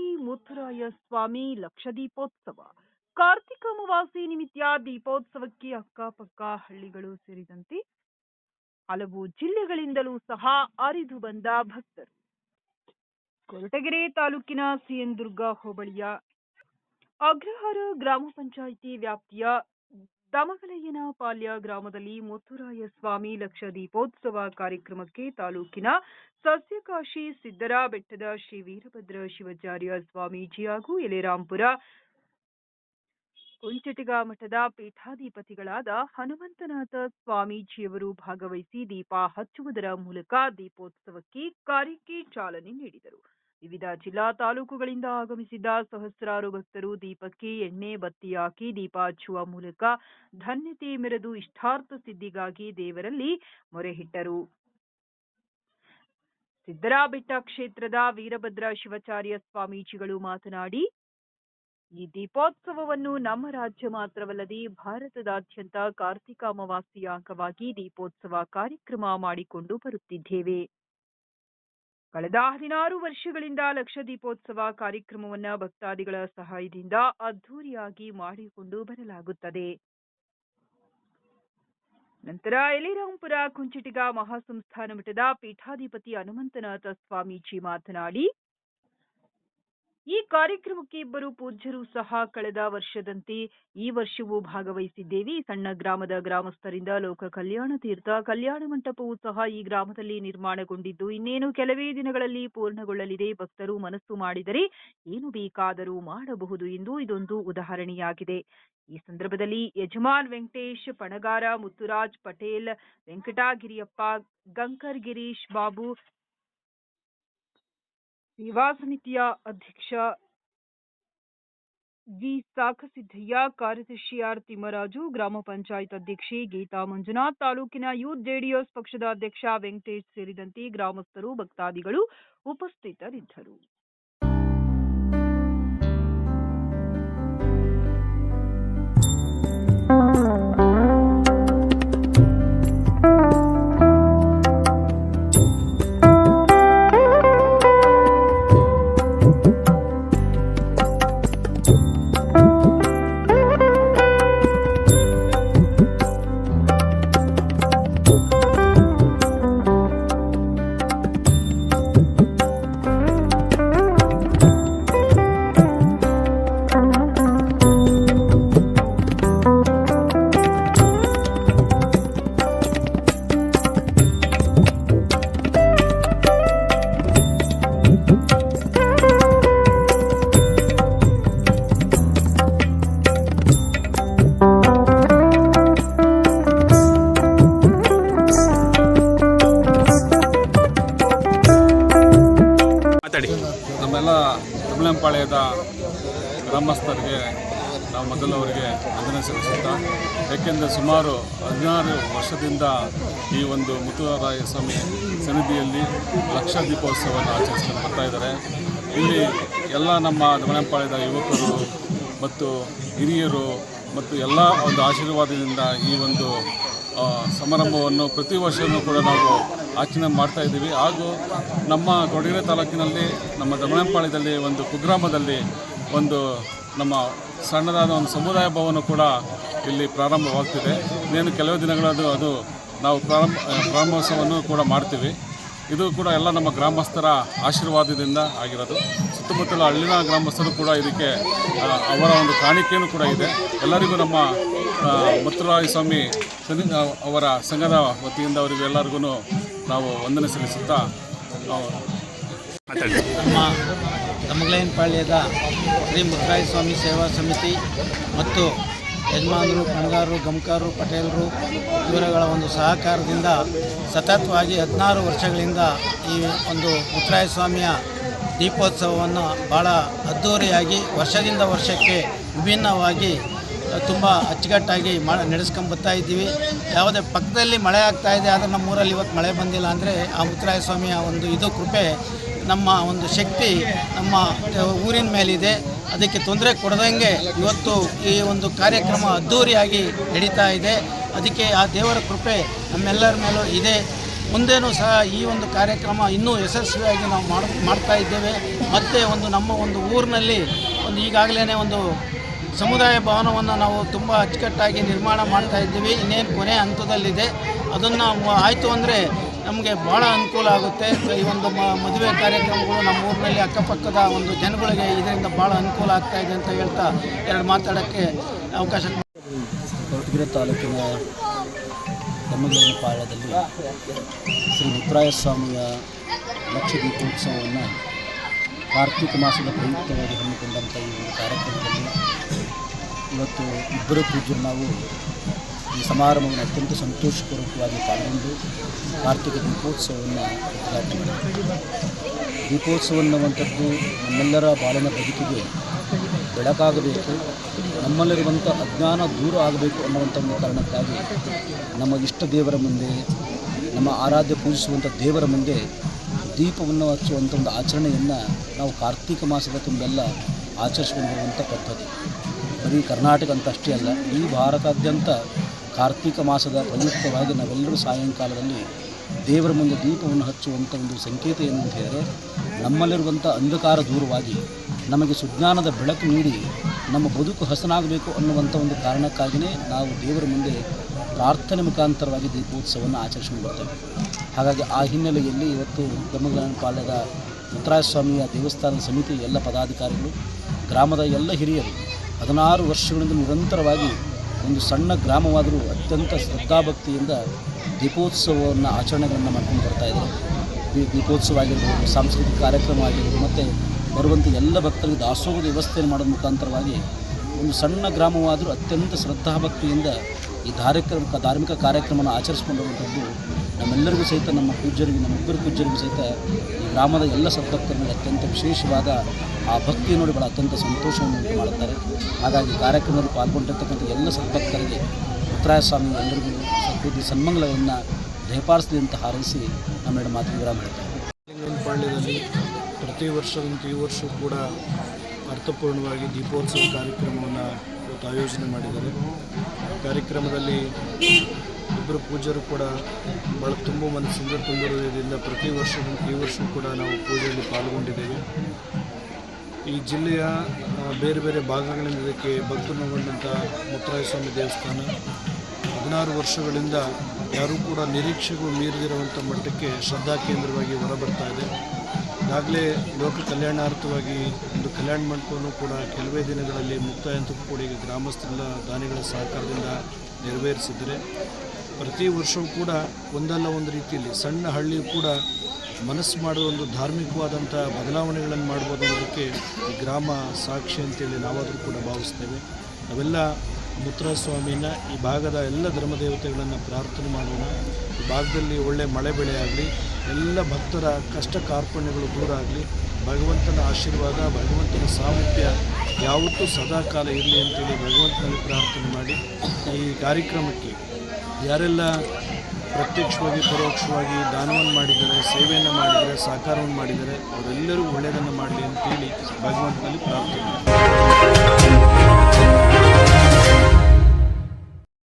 ಅದ್ಧೂರಿ ಮುತ್ತುರಾಯ ಸ್ವಾಮಿ ಲಕ್ಷದೀಪೋತ್ಸವ. ಕಾರ್ತಿಕ ಅಮಾವಾಸ್ಯೆ ನಿಮಿತ್ತ ದೀಪೋತ್ಸವಕ್ಕೆ ಅಕ್ಕಪಕ್ಕ ಹಳ್ಳಿಗಳು ಸೇರಿದಂತೆ ಹಲವು ಜಿಲ್ಲೆಗಳಿಂದಲೂ ಸಹ ಅರಿದು ಬಂದ ಭಕ್ತರು. ಕೊರಟಗೆರೆ ತಾಲೂಕಿನ ಸಿಎನ್ದುರ್ಗ ಹೋಬಳಿಯ ಅಗ್ರಹಾರ ಗ್ರಾಮ ಪಂಚಾಯಿತಿ ವ್ಯಾಪ್ತಿಯ ದಮಗಲಯ್ಯನ ಪಾಲ್ಯ ಗ್ರಾಮದಲ್ಲಿ ಮುತ್ತುರಾಯ ಸ್ವಾಮಿ ಲಕ್ಷ ದೀಪೋತ್ಸವ ಕಾರ್ಯಕ್ರಮಕ್ಕೆ ತಾಲೂಕಿನ ಸಸ್ಯಕಾಶಿ ಸಿದ್ದರ ಬೆಟ್ಟದ ಶ್ರೀ ವೀರಭದ್ರ ಶಿವಾಚಾರ್ಯ ಸ್ವಾಮೀಜಿ ಹಾಗೂ ಎಲೆರಾಂಪುರ ಕುಂಚಟಿಗ ಮಠದ ಪೀಠಾಧಿಪತಿಗಳಾದ ಹನುಮಂತನಾಥ ಸ್ವಾಮೀಜಿಯವರು ಭಾಗವಹಿಸಿ ದೀಪ ಹಚ್ಚುವುದರ ಮೂಲಕ ದೀಪೋತ್ಸವಕ್ಕೆ ಕಾರ್ಯಕ್ಕೆ ಚಾಲನೆ ನೀಡಿದರು. ವಿವಿಧ ಜಿಲ್ಲಾ ತಾಲೂಕುಗಳಿಂದ ಆಗಮಿಸಿದ್ದ ಸಹಸ್ರಾರು ಭಕ್ತರು ದೀಪಕ್ಕೆ ಎಣ್ಣೆ, ಬತ್ತಿ ಹಾಕಿ ದೀಪ ಹಚ್ಚುವ ಮೂಲಕ ಧನ್ಯತೆ ಮೆರೆದು ಇಷ್ಟಾರ್ಥ ಸಿದ್ಧಿಗಾಗಿ ದೇವರಲ್ಲಿ ಮೊರೆಹಿಟ್ಟರು ಸಿದ್ದರಾಬೆಟ್ಟ ಕ್ಷೇತ್ರದ ವೀರಭದ್ರ ಶಿವಾಚಾರ್ಯ ಸ್ವಾಮೀಜಿಗಳು ಮಾತನಾಡಿ, ಈ ದೀಪೋತ್ಸವವನ್ನು ನಮ್ಮ ರಾಜ್ಯ ಮಾತ್ರವಲ್ಲದೆ ಭಾರತದಾದ್ಯಂತ ಕಾರ್ತಿಕ ಅಮಾವಾಸ್ಯೆಯ ಅಂಗವಾಗಿ ದೀಪೋತ್ಸವ ಕಾರ್ಯಕ್ರಮ ಮಾಡಿಕೊಂಡು ಬರುತ್ತಿದ್ದೇವೆ. ಕಳೆದ ಹದಿನಾರು ವರ್ಷಗಳಿಂದ ಲಕ್ಷ ದೀಪೋತ್ಸವ ಕಾರ್ಯಕ್ರಮವನ್ನ ಭಕ್ತಾದಿಗಳ ಸಹಾಯದಿಂದ ಅದ್ಧೂರಿಯಾಗಿ ಮಾಡಿಕೊಂಡು ಬರಲಾಗುತ್ತದೆ. ನಂತರ ಯಲಿರಾಂಪುರ ಕುಂಚಿಟಿಗ ಮಹಾಸಂಸ್ಥಾನ ಮಠದ ಪೀಠಾಧಿಪತಿ ಹನುಮಂತನಾಥ ಸ್ವಾಮೀಜಿ ಮಾತನಾಡಿ ಈ ಕಾರ್ಯಕ್ರಮಕ್ಕೆ ಇಬ್ಬರು ಪೂಜ್ಯರು ಸಹ ಕಳೆದ ವರ್ಷದಂತೆ ಈ ವರ್ಷವೂ ಭಾಗವಹಿಸಿದ್ದೇವೆ. ಸಣ್ಣ ಗ್ರಾಮದ ಗ್ರಾಮಸ್ಥರಿಂದ ಲೋಕ ಕಲ್ಯಾಣ ತೀರ್ಥ, ಕಲ್ಯಾಣ ಮಂಟಪವು ಸಹ ಈ ಗ್ರಾಮದಲ್ಲಿ ನಿರ್ಮಾಣಗೊಂಡಿದ್ದು, ಇನ್ನೇನು ಕೆಲವೇ ದಿನಗಳಲ್ಲಿ ಪೂರ್ಣಗೊಳ್ಳಲಿದೆ. ಭಕ್ತರು ಮನಸ್ಸು ಮಾಡಿದರೆ ಏನು ಬೇಕಾದರೂ ಮಾಡಬಹುದು ಎಂದು ಇದೊಂದು ಉದಾಹರಣೆಯಾಗಿದೆ. ಈ ಸಂದರ್ಭದಲ್ಲಿ ಯಜಮಾನ್ ವೆಂಕಟೇಶ್, ಪಣಗಾರ ಮುತ್ತುರಾಜ್ ಪಟೇಲ್, ವೆಂಕಟಾಗಿರಿಯಪ್ಪ, ಗಂಕರ್ ಗಿರೀಶ್ ಬಾಬು ಸೇವಾ ಸಮಿತಿಯ ಅಧ್ಯಕ್ಷ ಜಿ ಸಿದ್ಧಯ್ಯ ಕಾರ್ಯದರ್ಶಿ ಆರ್ ತಿಮ್ಮರಾಜು, ಗ್ರಾಮ ಪಂಚಾಯತ್ ಅಧ್ಯಕ್ಷೆ ಗೀತಾ ಮಂಜುನಾಥ್, ತಾಲೂಕಿನ ಯೂತ್ ಜೆಡಿಎಸ್ ಪಕ್ಷದ ಅಧ್ಯಕ್ಷ ವೆಂಕಟೇಶ್ ಸೇರಿದಂತೆ ಗ್ರಾಮಸ್ಥರು, ಭಕ್ತಾದಿಗಳು ಉಪಸ್ಥಿತರಿದ್ದರು. ತಮಿಳಂಪಾಳ್ಯದ ಗ್ರಾಮಸ್ಥರಿಗೆ ನಾವು ಮೊದಲು ಅವರಿಗೆ ವಂದನೆ ಸಲ್ಲಿಸುತ್ತಾ, ಏಕೆಂದರೆ ಸುಮಾರು ಹದಿನಾರು ವರ್ಷದಿಂದ ಈ ಒಂದು ಮುತ್ತುರಾಯ ಸ್ವಾಮಿ ಸನ್ನಿಧಿಯಲ್ಲಿ ಲಕ್ಷ ದೀಪೋತ್ಸವವನ್ನು ಆಚರಿಸ್ಕೊಂಡು ಬರ್ತಾ ಇದ್ದಾರೆ. ಇಲ್ಲಿ ಎಲ್ಲ ನಮ್ಮ ದಮನಪಾಳ್ಯದ ಯುವಕರು ಮತ್ತು ಹಿರಿಯರು ಮತ್ತು ಎಲ್ಲ ಒಂದು ಆಶೀರ್ವಾದದಿಂದ ಈ ಒಂದು ಸಮಾರಂಭವನ್ನು ಪ್ರತಿ ವರ್ಷವೂ ಕೂಡ ನಾವು ಆಚರಣೆ ಮಾಡ್ತಾ ಇದ್ದೀವಿ. ಹಾಗೂ ನಮ್ಮ ಕೊಡಗೆರೆ ತಾಲೂಕಿನಲ್ಲಿ, ನಮ್ಮ ದಮಣಂಪಾಳ್ಯದಲ್ಲಿ ಒಂದು ಕುಗ್ರಾಮದಲ್ಲಿ ಒಂದು ನಮ್ಮ ಸಣ್ಣದಾದ ಒಂದು ಸಮುದಾಯ ಭವನ ಕೂಡ ಇಲ್ಲಿ ಪ್ರಾರಂಭವಾಗ್ತಿದೆ. ಇನ್ನೇನು ಕೆಲವು ದಿನಗಳದು ಅದು ನಾವು ಪ್ರಾರಂಭ ಪ್ರಾರಂಭೋತ್ಸವವನ್ನು ಕೂಡ ಮಾಡ್ತೀವಿ. ಇದು ಕೂಡ ಎಲ್ಲ ನಮ್ಮ ಗ್ರಾಮಸ್ಥರ ಆಶೀರ್ವಾದದಿಂದ ಆಗಿರೋದು. ಸುತ್ತಮುತ್ತಲ ಹಳ್ಳಿನ ಗ್ರಾಮಸ್ಥರು ಕೂಡ ಇದಕ್ಕೆ ಅವರ ಒಂದು ಕಾಣಿಕೆಯೂ ಕೂಡ ಇದೆ. ಎಲ್ಲರಿಗೂ ನಮ್ಮ ಮುತ್ತುರಾಯ ಸ್ವಾಮಿ ಅವರ ಸಂಘದ ವತಿಯಿಂದ ಅವರಿಗೆ ಎಲ್ಲರಿಗೂ ನಾವು ವಂದನೆ ಸಲ್ಲಿಸುತ್ತಾ ನಮ್ಮ ತಮಗಲೈನಪಾಳ್ಯದ ಶ್ರೀ ಮುತ್ತರಾಯ ಸ್ವಾಮಿ ಸೇವಾ ಸಮಿತಿ ಮತ್ತು ಯಜಮಾನರು ಕಣಗಾರರು ಗಮಕಾರರು, ಪಟೇಲರು ಇವರುಗಳ ಒಂದು ಸಹಕಾರದಿಂದ ಸತತವಾಗಿ ಹದಿನಾರು ವರ್ಷಗಳಿಂದ ಈ ಒಂದು ಮುತ್ತರಾಯ ಸ್ವಾಮಿಯ ದೀಪೋತ್ಸವವನ್ನು ಭಾಳ ಅದ್ಧೂರಿಯಾಗಿ ವರ್ಷದಿಂದ ವರ್ಷಕ್ಕೆ ವಿಭಿನ್ನವಾಗಿ ತುಂಬ ಅಚ್ಚುಕಟ್ಟಾಗಿ ಮಾ ನಡೆಸ್ಕೊಂಬತ್ತಾ ಇದ್ದೀವಿ. ಯಾವುದೇ ಪಕ್ಕದಲ್ಲಿ ಮಳೆ ಆಗ್ತಾ ಇದೆ, ಆದರೆ ನಮ್ಮೂರಲ್ಲಿ ಇವತ್ತು ಮಳೆ ಬಂದಿಲ್ಲ ಅಂದರೆ ಆ ಮುತ್ತರಾಯ ಸ್ವಾಮಿಯ ಒಂದು ಇದು ಕೃಪೆ ನಮ್ಮ ಒಂದು ಶಕ್ತಿ ನಮ್ಮ ಊರಿನ ಮೇಲಿದೆ. ಅದಕ್ಕೆ ತೊಂದರೆ ಕೊಡದಂಗೆ ಇವತ್ತು ಈ ಒಂದು ಕಾರ್ಯಕ್ರಮ ಅದ್ಧೂರಿಯಾಗಿ ನಡೀತಾ ಇದೆ. ಅದಕ್ಕೆ ಆ ದೇವರ ಕೃಪೆ ನಮ್ಮೆಲ್ಲರ ಮೇಲೂ ಇದೆ. ಮುಂದೇನೂ ಸಹ ಈ ಒಂದು ಕಾರ್ಯಕ್ರಮ ಇನ್ನೂ ಯಶಸ್ವಿಯಾಗಿ ನಾವು ಮಾಡ್, ಮಾಡ್ತಾ ಇದ್ದೇವೆ. ಮತ್ತು ಒಂದು ನಮ್ಮ ಒಂದು ಊರಿನಲ್ಲಿ ಒಂದು ಈಗಾಗಲೇ ಒಂದು ಸಮುದಾಯ ಭವನವನ್ನು ನಾವು ತುಂಬ ಅಚ್ಚುಕಟ್ಟಾಗಿ ನಿರ್ಮಾಣ ಮಾಡ್ತಾ ಇದ್ದೀವಿ. ಇನ್ನೇನು ಕೊನೆ ಹಂತದಲ್ಲಿದೆ. ಅದನ್ನು ಆಯಿತು ಅಂದರೆ ನಮಗೆ ಭಾಳ ಅನುಕೂಲ ಆಗುತ್ತೆ. ಈ ಒಂದು ಮದುವೆ ಕಾರ್ಯಕ್ರಮಗಳು ನಮ್ಮ ಊರಿನಲ್ಲಿ ಅಕ್ಕಪಕ್ಕದ ಒಂದು ಜನಗಳಿಗೆ ಇದರಿಂದ ಭಾಳ ಅನುಕೂಲ ಆಗ್ತಾ ಇದೆ ಅಂತ ಹೇಳ್ತಾ ಎರಡು ಮಾತಾಡೋಕ್ಕೆ ಅವಕಾಶ ಕೊರಟಗೆರೆ ತಾಲೂಕಿನ ಪಾಳ್ಯದಲ್ಲಿ ಶ್ರೀ ಮುತ್ತರಾಯ ಸ್ವಾಮಿಯ ಲಕ್ಷ ದೀಪೋತ್ಸವವನ್ನು ಕಾರ್ತಿಕ ಮಾಸದ ಪ್ರಯುಕ್ತವಾಗಿ ಹಮ್ಮಿಕೊಂಡಂಥ ಈ ಒಂದು ಕಾರ್ಯಕ್ರಮದಲ್ಲಿ ಇವತ್ತು ಇಬ್ಬರು ಪೂಜ್ಯರು ನಾವು ಈ ಸಮಾರಂಭವನ್ನು ಅತ್ಯಂತ ಸಂತೋಷಪೂರ್ವಕವಾಗಿ ಪಾಲ್ಗೊಂಡು ಕಾರ್ತಿಕ ದೀಪೋತ್ಸವವನ್ನು ಉದ್ಘಾಟನೆ ದೀಪೋತ್ಸವ ಅನ್ನುವಂಥದ್ದು ನಮ್ಮೆಲ್ಲರ ಬಾಳಿನ ಬದುಕಿಗೆ ಬೆಳಕಾಗಬೇಕು, ನಮ್ಮಲ್ಲಿರುವಂಥ ಅಜ್ಞಾನ ದೂರ ಆಗಬೇಕು ಅನ್ನುವಂಥ ಒಂದು ಕಾರಣಕ್ಕಾಗಿ ನಮ್ಮ ಇಷ್ಟ ದೇವರ ಮುಂದೆ, ನಮ್ಮ ಆರಾಧ್ಯ ಪೂಜಿಸುವಂಥ ದೇವರ ಮುಂದೆ ದೀಪವನ್ನು ಹಚ್ಚುವಂಥ ಒಂದು ಆಚರಣೆಯನ್ನು ನಾವು ಕಾರ್ತಿಕ ಮಾಸದ ತುಂಬೆಲ್ಲ ಆಚರಿಸಿಕೊಂಡಿರುವಂಥ ಪದ್ಧತಿ. ಬರೀ ಕರ್ನಾಟಕ ಅಂತ ಅಷ್ಟೇ ಅಲ್ಲ, ಈ ಭಾರತಾದ್ಯಂತ ಕಾರ್ತಿಕ ಮಾಸದ ಪ್ರಯುಕ್ತವಾಗಿ ನಾವೆಲ್ಲರೂ ಸಾಯಂಕಾಲದಲ್ಲಿ ದೇವರ ಮುಂದೆ ದೀಪವನ್ನು ಹಚ್ಚುವಂಥ ಒಂದು ಸಂಕೇತ ಏನು ಅಂತ ಹೇಳಿದರೆ, ನಮ್ಮಲ್ಲಿರುವಂಥ ಅಂಧಕಾರ ದೂರವಾಗಿ ನಮಗೆ ಸುಜ್ಞಾನದ ಬೆಳಕು ನೀಡಿ ನಮ್ಮ ಬದುಕು ಹಸನಾಗಬೇಕು ಅನ್ನುವಂಥ ಒಂದು ಕಾರಣಕ್ಕಾಗಿಯೇ ನಾವು ದೇವರ ಮುಂದೆ ಪ್ರಾರ್ಥನೆ ಮುಖಾಂತರವಾಗಿ ದೀಪೋತ್ಸವವನ್ನು ಆಚರಿಸಿ ಬರ್ತೇವೆ. ಹಾಗಾಗಿ ಆ ಹಿನ್ನೆಲೆಯಲ್ಲಿ ಇವತ್ತು ಗಮಗಲನ ಪಾಳ್ಯದ ಮುತ್ತರಾಯ ಸ್ವಾಮಿಯ ದೇವಸ್ಥಾನದ ಸಮಿತಿ ಎಲ್ಲ ಪದಾಧಿಕಾರಿಗಳು, ಗ್ರಾಮದ ಎಲ್ಲ ಹಿರಿಯರು ಹದಿನಾರು ವರ್ಷಗಳಿಂದ ನಿರಂತರವಾಗಿ ಒಂದು ಸಣ್ಣ ಗ್ರಾಮವಾದರೂ ಅತ್ಯಂತ ಶ್ರದ್ಧಾಭಕ್ತಿಯಿಂದ ದೀಪೋತ್ಸವವನ್ನು ಆಚರಣೆಗಳನ್ನು ಮಾಡ್ಕೊಂಡು ಬರ್ತಾ ದೀ- ದೀಪೋತ್ಸವ ಆಗಿರ್ಬೋದು, ಸಾಂಸ್ಕೃತಿಕ ಕಾರ್ಯಕ್ರಮ ಆಗಿರ್ಬೋದು, ಮತ್ತು ಬರುವಂಥ ಎಲ್ಲ ಭಕ್ತರಿಗೆ ದಾಸೋಹದ ವ್ಯವಸ್ಥೆಯನ್ನು ಮಾಡೋದ್ರ ಮುಖಾಂತರವಾಗಿ ಒಂದು ಸಣ್ಣ ಗ್ರಾಮವಾದರೂ ಅತ್ಯಂತ ಶ್ರದ್ಧಾಭಕ್ತಿಯಿಂದ ಈ ಧಾರ್ಮಿಕ ಧಾರ್ಮಿಕ ಕಾರ್ಯಕ್ರಮವನ್ನು ಆಚರಿಸಿಕೊಂಡಿರುವಂಥದ್ದು ನಮ್ಮೆಲ್ಲರಿಗೂ ಸಹಿತ, ನಮ್ಮ ಪೂಜ್ಯರಿಗೆ, ನಮ್ಮಿಬ್ಬರು ಪೂಜ್ಯರಿಗೂ ಸಹಿತ ಈ ಗ್ರಾಮದ ಎಲ್ಲ ಸದ್ಭಕ್ತರಿಗೆ ಅತ್ಯಂತ ವಿಶೇಷವಾದ ಆ ಭಕ್ತಿ ನೋಡಿ ಭಾಳ ಅತ್ಯಂತ ಸಂತೋಷವನ್ನು ಉಂಟು ಮಾಡುತ್ತಾರೆ. ಹಾಗಾಗಿ ಕಾರ್ಯಕ್ರಮದಲ್ಲಿ ಪಾಲ್ಗೊಂಡಿರ್ತಕ್ಕಂಥ ಎಲ್ಲ ಸದ್ಭಕ್ತರಿಗೆ ಉತ್ತರಾಯ ಸ್ವಾಮಿ ಎಲ್ಲರಿಗೂ ಸದ್ಬುದ್ಧಿ ಸನ್ಮಂಗಲವನ್ನು ದಯಪಾಲಿಸಲಿ ಅಂತ ಹಾರೈಸಿ ನಮ್ಮೆರಡು ಮಾತು ವಿರಾಮ ಪಾಳ್ಯದಲ್ಲಿ ಪ್ರತಿ ವರ್ಷದಂತೆ ಈ ವರ್ಷ ಕೂಡ ಅರ್ಥಪೂರ್ಣವಾಗಿ ದೀಪೋತ್ಸವ ಕಾರ್ಯಕ್ರಮವನ್ನು ಆಯೋಜನೆ ಮಾಡಿದ್ದಾರೆ. ಕಾರ್ಯಕ್ರಮದಲ್ಲಿ ಇಬ್ಬರು ಪೂಜರು ಕೂಡ ಭಾಳ ತುಂಬ ಮನಸ್ಸಿಂದ ತುಂಬ ಹೃದಯದಿಂದ ಪ್ರತಿ ವರ್ಷವೂ ಈ ವರ್ಷ ಕೂಡ ನಾವು ಪೂಜೆಯಲ್ಲಿ ಪಾಲ್ಗೊಂಡಿದ್ದೇವೆ. ಈ ಜಿಲ್ಲೆಯ ಬೇರೆ ಬೇರೆ ಭಾಗಗಳಿಂದ ಇದಕ್ಕೆ ಭಕ್ತರುಗೊಂಡಂಥ ಮುತ್ತರಾಯ ಸ್ವಾಮಿ ದೇವಸ್ಥಾನ. ಹದಿನಾರು ವರ್ಷಗಳಿಂದ ಯಾರೂ ಕೂಡ ನಿರೀಕ್ಷೆಗೂ ಮೀರಿದಿರುವಂಥ ಮಟ್ಟಕ್ಕೆ ಶ್ರದ್ಧಾ ಕೇಂದ್ರವಾಗಿ ಹೊರಬರ್ತಾ ಇದೆ. ಈಗಾಗಲೇ ಲೋಕ ಕಲ್ಯಾಣಾರ್ಥವಾಗಿ ಒಂದು ಕಲ್ಯಾಣ ಮಂಟಪವನ್ನು ಕೂಡ ಕೆಲವೇ ದಿನಗಳಲ್ಲಿ ಮುಕ್ತಾಯ ಹಂತಕ್ಕೂ ಕೂಡ ಈಗ ಗ್ರಾಮಸ್ಥರೆಲ್ಲ ದಾನಿಗಳ ಸಹಕಾರದಿಂದ ನೆರವೇರಿಸಿದ್ದಾರೆ. ಪ್ರತಿ ವರ್ಷವೂ ಕೂಡ ಒಂದಲ್ಲ ಒಂದು ರೀತಿಯಲ್ಲಿ ಸಣ್ಣ ಹಳ್ಳಿಯೂ ಕೂಡ ಮನಸ್ಸು ಮಾಡುವ ಒಂದು ಧಾರ್ಮಿಕವಾದಂಥ ಬದಲಾವಣೆಗಳನ್ನು ಮಾಡ್ಬೋದು ಅನ್ನೋದಕ್ಕೆ ಈ ಗ್ರಾಮ ಸಾಕ್ಷಿ ಅಂತೇಳಿ ನಾವಾದರೂ ಕೂಡ ಭಾವಿಸ್ತೇವೆ. ನಾವೆಲ್ಲ ಮುತ್ರ ಸ್ವಾಮಿನ ಈ ಭಾಗದ ಎಲ್ಲ ಧರ್ಮದೇವತೆಗಳನ್ನು ಪ್ರಾರ್ಥನೆ ಮಾಡೋಣ. ಈ ಭಾಗದಲ್ಲಿ ಒಳ್ಳೆ ಮಳೆ ಬೆಳೆ ಆಗಲಿ ಎಲ್ಲ ಭಕ್ತರ ಕಷ್ಟ ಕಾರ್ಪಣ್ಯಗಳು ದೂರ ಆಗಲಿ, ಭಗವಂತನ ಆಶೀರ್ವಾದ, ಭಗವಂತನ ಸಾಮೀಪ್ಯ ಯಾವತ್ತೂ ಸದಾ ಕಾಲ ಇರಲಿ ಅಂತೇಳಿ ಭಗವಂತನಲ್ಲಿ ಪ್ರಾರ್ಥನೆ ಮಾಡಿ ಈ ಕಾರ್ಯಕ್ರಮಕ್ಕೆ ಯಾರೆಲ್ಲ ಪ್ರತ್ಯಕ್ಷವಾಗಿ, ಪರೋಕ್ಷವಾಗಿ ದಾನವನ್ನು ಮಾಡಿದ್ದಾರೆ, ಸೇವೆಯನ್ನು ಮಾಡಿದರೆ ಸಹಕಾರವನ್ನು ಮಾಡಿದ್ದಾರೆ, ಅವರೆಲ್ಲರೂ ಒಳ್ಳೆಯದನ್ನು ಮಾಡಲಿ ಅಂತೇಳಿ ಭಗವಂತನಲ್ಲಿ ಪ್ರಾರ್ಥನೆ